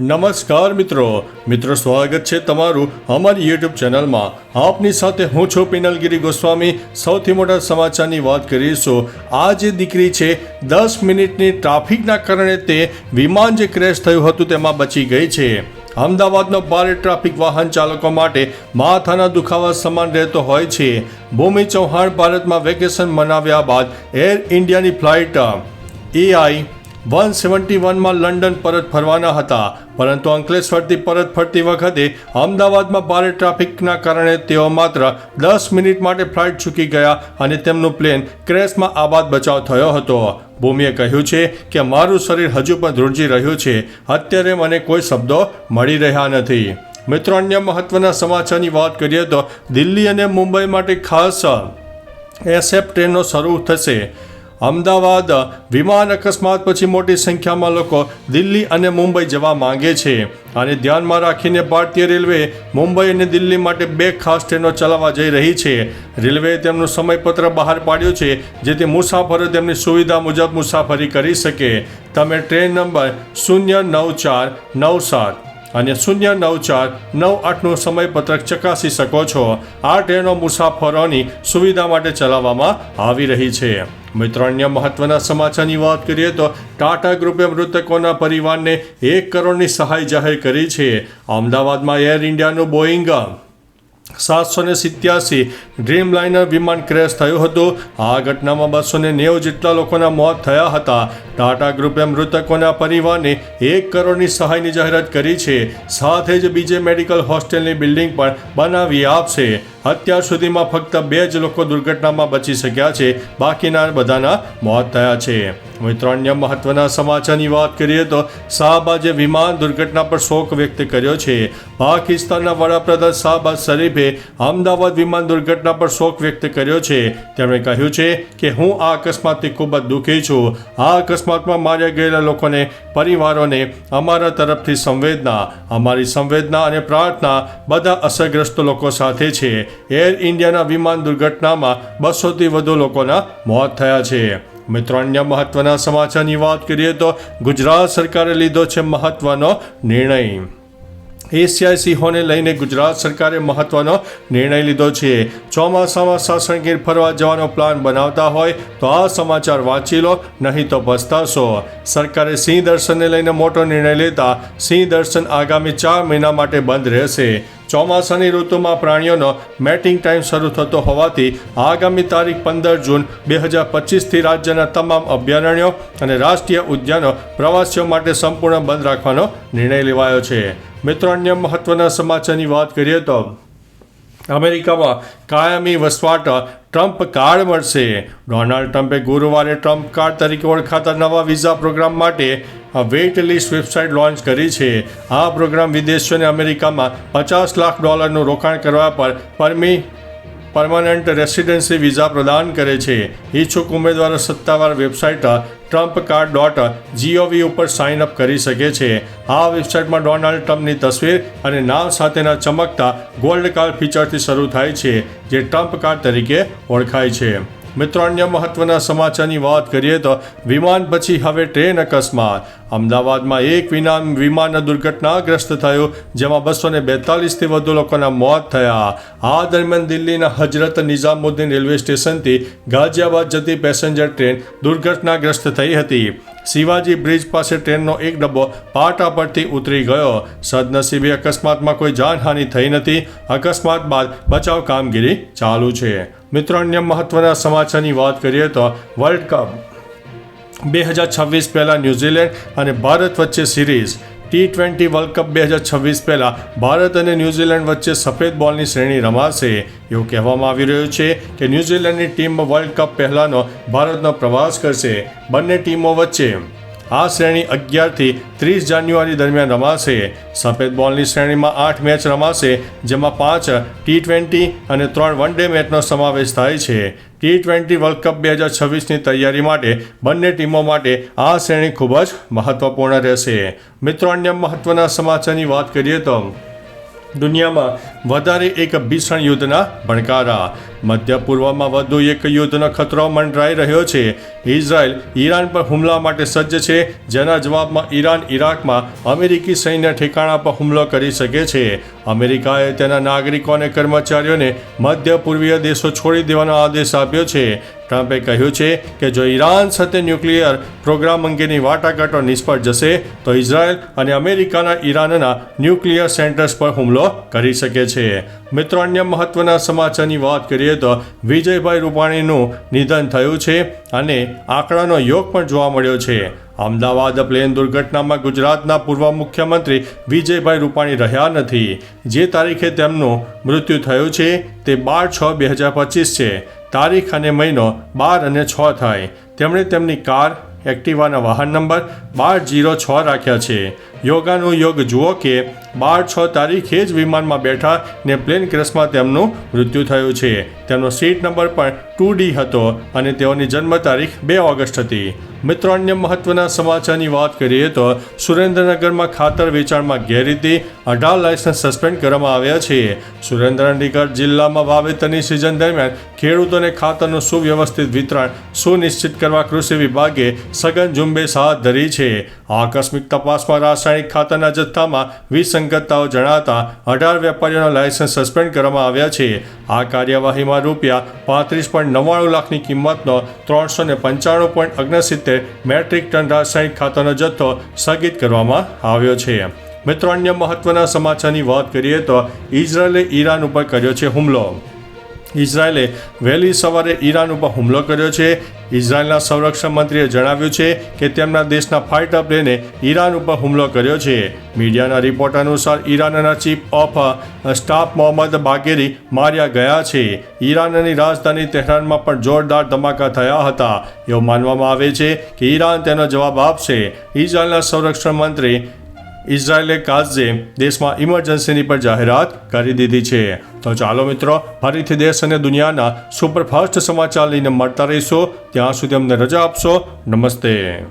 નમસ્કાર મિત્રો. મિત્રો, સ્વાગત છે તમારું અમારી યુટ્યુબ ચેનલમાં. આપની સાથે હું છું પિનલગીરી ગોસ્વામી. સૌથી મોટા સમાચારની વાત કરીશું. આ જે દીકરી છે, દસ મિનિટની ટ્રાફિકના કારણે તે વિમાન જે ક્રેશ થયું હતું તેમાં બચી ગઈ છે. અમદાવાદનો ભારે ટ્રાફિક વાહન ચાલકો માટે માથાના દુખાવા સમાન રહેતો હોય છે. ભૂમિ ચૌહાણ ભારતમાં વેકેશન મનાવ્યા બાદ એર ઇન્ડિયાની ફ્લાઇટ એઆઈ વન સેવન્ટી વનમાં લંડન પરત ફરવાના હતા, પરંતુ અંકલેશ્વરથી પરત ફરતી વખતે અમદાવાદમાં ભારે ટ્રાફિકના કારણે તેઓ માત્ર દસ મિનિટ માટે ફ્લાઇટ ચૂકી ગયા અને તેમનું પ્લેન ક્રેશમાં આબાદ બચાવ થયો હતો. ભૂમિએ કહ્યું છે કે મારું શરીર હજુ પણ ધ્રુજી રહ્યું છે, અત્યારે મને કોઈ શબ્દો મળી રહ્યા નથી. મિત્રો, અન્ય મહત્વના સમાચારની વાત કરીએ તો દિલ્હી અને મુંબઈ માટે ખાસ એસએફ ટ્રેનો શરૂ થશે. અમદાવાદ વિમાન અકસ્માત પછી મોટી સંખ્યામાં લોકો દિલ્હી અને મુંબઈ જવા માંગે છે. અને ધ્યાનમાં રાખીને ભારતીય રેલવે મુંબઈ અને દિલ્હી માટે બે ખાસ ટ્રેનો ચલાવવા જઈ રહી છે. રેલવેએ તેમનું સમયપત્ર બહાર પાડ્યું છે, જેથી મુસાફરો તેમની સુવિધા મુજબ મુસાફરી કરી શકે. તમે ટ્રેન નંબર શૂન્ય નવ ચાર નવ સાત અને શૂન્ય નવ ચાર નવ આઠનું સમયપત્રક ચકાસી શકો છો. આ ટ્રેનો મુસાફરોની સુવિધા માટે ચલાવવામાં આવી રહી છે. મિત્રો, અન્ય મહત્વના સમાચારની વાત કરીએ તો ટાટા ગ્રુપે મૃતકોના પરિવારને એક કરોડની સહાય જાહેર કરી છે. અમદાવાદમાં એર ઇન્ડિયાનું બોઈંગ સાતસો ને સિત્યાસી ડ્રીમલાઇનર વિમાન ક્રેશ થયું હતું. આ ઘટનામાં બસો ને નેવું જેટલા લોકોના મોત થયા હતા. ટાટા ગ્રુપે મૃતકોના પરિવારને એક કરોડની સહાયની જાહેરાત કરી છે. સાથે જ બીજે મેડિકલ હોસ્ટેલની બિલ્ડિંગ પણ બનાવી આપશે. અત્યાર સુધીમાં ફક્ત બે જ લોકો દુર્ઘટનામાં બચી શક્યા છે. બાકીના બધાના મોત થયા છે. મિત્રો અન્ય મહત્વના સમાચારની વાત કરીએ તો શાહબાજે વિમાન દુર્ઘટના પર શોક વ્યક્ત કર્યો છે. પાકિસ્તાનના વડાપ્રધાન શાહબાજ શરીફે અમદાવાદ વિમાન દુર્ઘટના પર શોક વ્યક્ત કર્યો છે. તેમણે કહ્યું છે કે હું આ અકસ્માતથી ખૂબ જ દુઃખી છું. આ અકસ્માતમાં માર્યા ગયેલા લોકોને, પરિવારોને, અમારા તરફથી સંવેદના, અમારી સંવેદના અને પ્રાર્થના બધા અસરગ્રસ્ત લોકો સાથે છે. એર ઇન્ડિયાના વિમાન દુર્ઘટનામાં બસોથી વધુ લોકોના મોત થયા છે. મિત્રો, અન્ય મહત્વના સમાચારની વાત કરીએ તો ગુજરાત સરકારે લીધો છે મહત્વનો નિર્ણય. એશિયાઈ સિંહોને લઈને ગુજરાત સરકારે મહત્વનો નિર્ણય લીધો છે. ચોમાસામાં સાસણગીર ફરવા જવાનો પ્લાન બનાવતા હોય તો આ સમાચાર વાંચી લો, નહીં તો પસ્તાશો. સરકારે સિંહ દર્શનને લઈને મોટો નિર્ણય લેતા સિંહ દર્શન આગામી ચાર મહિના માટે બંધ રહેશે. ચોમાસાની ઋતુમાં પ્રાણીઓનો મેટિંગ ટાઈમ શરૂ થતો હોવાથી આગામી તારીખ પંદર જૂન બે હજાર પચીસથી રાજ્યના તમામ અભયારણ્યો અને રાષ્ટ્રીય ઉદ્યાનો પ્રવાસીઓ માટે સંપૂર્ણ બંધ રાખવાનો નિર્ણય લેવાયો છે. મિત્રો, અન્ય મહત્વના સમાચારની વાત કરીએ તો અમેરિકામાં કાયમી વસવાટ ટ્રમ્પ કાર્ડ મળશે. ડોનાલ્ડ ટ્રમ્પે ગુરુવારે ટ્રમ્પ કાર્ડ તરીકે ઓળખાતા નવા વિઝા પ્રોગ્રામ માટે વેઇટ લિસ્ટ વેબસાઇટ લોન્ચ કરી છે. આ પ્રોગ્રામ વિદેશીઓને અમેરિકામાં પચાસ લાખ ડોલરનું રોકાણ કરવા પર પરમી, પરમાનન્ટ રેસિડેન્સી વિઝા પ્રદાન કરે છે. ઈચ્છુક ઉમેદવારો સત્તાવાર website Trump card dot G O V ઉપર સાઇન અપ કરી શકે છે. આ વેબસાઇટમાં ડોનાલ્ડ ટ્રમ્પની તસવીર અને નામ સાથેના ચમકતા ગોલ્ડ કાર્ડ ફીચરથી શરૂ થાય છે, જે ટ્રમ્પ કાર્ડ તરીકે ઓળખાય છે. મિત્રો, અન્ય મહત્વના સમાચારની વાત કરીએ તો વિમાન પછી હવે ટ્રેન અકસ્માત. અમદાવાદમાં એક વિનામ વિમાન દુર્ઘટનાગ્રસ્ત થયું, જેમાં બસો ને બેતાલીસથી વધુ લોકોના મોત થયા. આ દરમિયાન દિલ્હીના હજરત નિઝામુદ્દીન રેલવે સ્ટેશનથી ગાઝિયાબાદ જતી પેસેન્જર ટ્રેન દુર્ઘટનાગ્રસ્ત થઈ હતી. શિવાજી બ્રિજ પાસે ટ્રેનનો એક ડબ્બો પાટા પરથી ઉતરી ગયો. સદનસીબે અકસ્માતમાં કોઈ જાનહાનિ થઈ નથી. અકસ્માત બાદ બચાવ કામગીરી ચાલુ છે. મિત્રો, અન્ય મહત્વના સમાચારની વાત કરીએ તો વર્લ્ડ કપ બે હજાર છવ્વીસ પહેલાં ન્યૂઝીલેન્ડ અને ભારત વચ્ચે series. T twenty world cup બે હજાર છવ્વીસ પહેલાં ભારત અને ન્યૂઝીલેન્ડ વચ્ચે સફેદ બોલની શ્રેણી રમાશે. એવું કહેવામાં આવી રહ્યું છે કે ન્યૂઝીલેન્ડની ટીમ વર્લ્ડ કપ પહેલાંનો ભારતનો પ્રવાસ કરશે. બંને ટીમો વચ્ચે આ શ્રેણી અગિયારથી ત્રીસ જાન્યુઆરી દરમિયાન રમાશે. સફેદ બોલની શ્રેણીમાં આઠ મેચ રમાશે, જેમાં પાંચ ટી ટ્વેન્ટી અને ત્રણ વન ડે મેચનો સમાવેશ થાય છે. ટી ટ્વેન્ટી વર્લ્ડ કપ બે હજાર છવ્વીસની તૈયારી માટે બંને ટીમો માટે આ શ્રેણી ખૂબ જ મહત્વપૂર્ણ રહેશે. મિત્રો, અન્ય મહત્વના સમાચારની વાત કરીએ તો દુનિયામાં વધારે એક ભીષણ યુદ્ધના ભણકારા. મધ્ય પૂર્વમાં વધુ એક યુદ્ધનો ખતરો મંડરાઈ રહ્યો છે. ઇઝરાયલ ઈરાન પર હુમલા માટે સજ્જ છે, જેના જવાબમાં ઈરાન ઈરાકમાં અમેરિકી સૈન્ય ઠેકાણા પર હુમલો કરી શકે છે. અમેરિકાએ તેના નાગરિકો અને કર્મચારીઓને મધ્ય પૂર્વીય દેશો છોડી દેવાનો આદેશ આપ્યો છે. ટ્રમ્પે કહ્યું છે કે જો ઈરાન સાથે ન્યુક્લિયર પ્રોગ્રામ અંગેની વાટાઘાટો નિષ્ફળ જશે, તો ઇઝરાયલ અને અમેરિકાના ઈરાનના ન્યુક્લિયર સેન્ટર્સ પર હુમલો કરી શકે છે. મિત્રો, અન્ય મહત્વના સમાચારની વાત કરીએ તો વિજયભાઈ રૂપાણીનું નિધન થયું છે અને આંકડાનો યોગ પણ જોવા મળ્યો છે. અમદાવાદ પ્લેન દુર્ઘટનામાં ગુજરાતના પૂર્વ મુખ્યમંત્રી વિજયભાઈ રૂપાણી રહ્યા નથી. જે તારીખે તેમનું મૃત્યુ થયું છે તે બાર છ બે હજાર પચીસ છે. તારીખ અને મહિનો બાર અને છ થાય. તેમણે તેમની કાર, એક્ટિવાના વાહન નંબર બાર જીરો છ રાખ્યા છે. યોગાનું યોગ જુઓ કે બાર છ તારીખે જ વિમાનમાં બેઠા ને પ્લેન ક્રેશમાં તેમનું મૃત્યુ થયું છે. તેમનો સીટ નંબર પણ ટુ ડી હતો અને તેઓની જન્મ તારીખ બે ઓગસ્ટ હતી. મિત્રો, અન્ય મહત્વના સમાચારની વાત કરીએ તો સુરેન્દ્રનગરમાં ખાતર વેચાણમાં ગેરરીતિ, અઢાર લાયસન્સ સસ્પેન્ડ કરવામાં આવ્યા છે. સુરેન્દ્રનગર જિલ્લામાં વાવેતરની સિઝન દરમિયાન ખેડૂતોને ખાતરનું સુવ્યવસ્થિત વિતરણ સુનિશ્ચિત કરવા કૃષિ વિભાગે સઘન ઝુંબેશ હાથ ધરી છે. આકસ્મિક તપાસમાં રાસાયણિક ખાતરના જથ્થામાં વિસંગતતાઓ જણાતા અઢાર વેપારીઓના લાયસન્સ સસ્પેન્ડ કરવામાં આવ્યા છે. આ કાર્યવાહીમાં રૂપિયા પાંત્રીસ પોઈન્ટ નવ્વાણું લાખની કિંમતનો ત્રણસો ને પંચાણું પોઈન્ટ ઓગણસિત્તેર મેટ્રિક ટન રાસાયણિક ખાતરનો જથ્થો સ્થગિત કરવામાં આવ્યો છે. મિત્રો, અન્ય મહત્વના સમાચારની વાત કરીએ તો ઇઝરાયેલે ઈરાન ઉપર કર્યો છે હુમલો. ઇઝરાયેલે વહેલી સવારે ઈરાન ઉપર હુમલો કર્યો છે. ઇઝરાયેલના સંરક્ષણ મંત્રીએ જણાવ્યું છે કે તેમના દેશના ફાઇટર પ્લેને ઈરાન ઉપર હુમલો કર્યો છે. મીડિયાના રિપોર્ટ અનુસાર ઈરાનના chief of staff Mohammad Bagheri માર્યા ગયા છે. ઈરાનની રાજધાની તેહરાનમાં પણ જોરદાર ધમાકા થયા હતા. એવું માનવામાં આવે છે કે ઈરાન તેનો જવાબ આપશે. ઇઝરાયલના સંરક્ષણ મંત્રી ઇઝરાયેલે કાઝે દેશમાં ઇમરજન્સીની પણ જાહેરાત કરી દીધી છે. તો ચાલો મિત્રો, ફરીથી દેશ અને દુનિયાના સુપરફાસ્ટ સમાચાર લઈને મળતા રહીશો. ત્યાં સુધી અમને રજા આપશો. નમસ્તે.